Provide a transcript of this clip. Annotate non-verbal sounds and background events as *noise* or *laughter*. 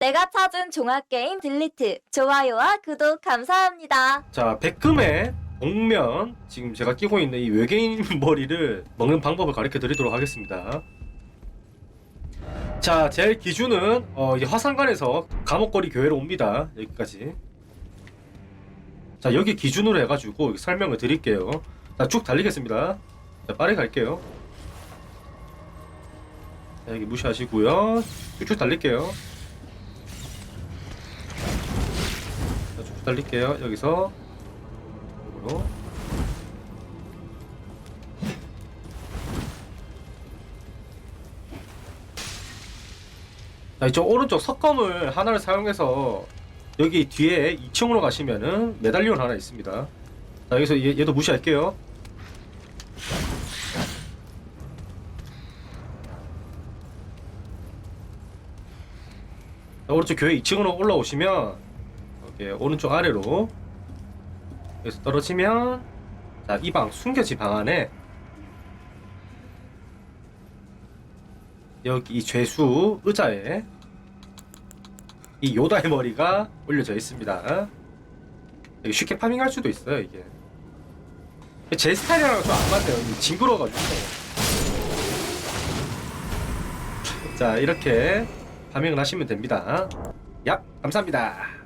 내가 찾은 종합게임 딜리트. 좋아요와 구독 감사합니다. 자, 백금의 복면 지금 제가 끼고 있는 이 외계인 *laughs* 머리를 먹는 방법을 가르쳐 드리도록 하겠습니다. 자, 제 기준은 어, 이제 화산관에서 감옥거리 교회로 옵니다. 여기까지. 자, 여기 기준으로 해가지고 설명을 드릴게요. 자, 쭉 달리겠습니다. 자, 빠르게 갈게요. 자, 여기 무시하시고요. 쭉쭉 달릴게요. 달릴게요. 여기서 으로 자, 이쪽 오른쪽 석검을 하나를 사용해서 여기 뒤에 2층으로 가시면은 메달리온 하나 있습니다. 자, 여기서 얘, 얘도 무시할게요. 자, 오른쪽 교회 2층으로 올라오시면 여기 오른쪽 아래로 여기서 떨어지면 자 이 방 숨겨진 방 안에 여기 이 죄수 의자에 이 요다의 머리가 올려져 있습니다. 여기 쉽게 파밍할 수도 있어요 이게. 제 스타일이랑 좀 안 맞아요. 이 징그러워가지고. 자 이렇게 파밍을 하시면 됩니다. 야 감사합니다.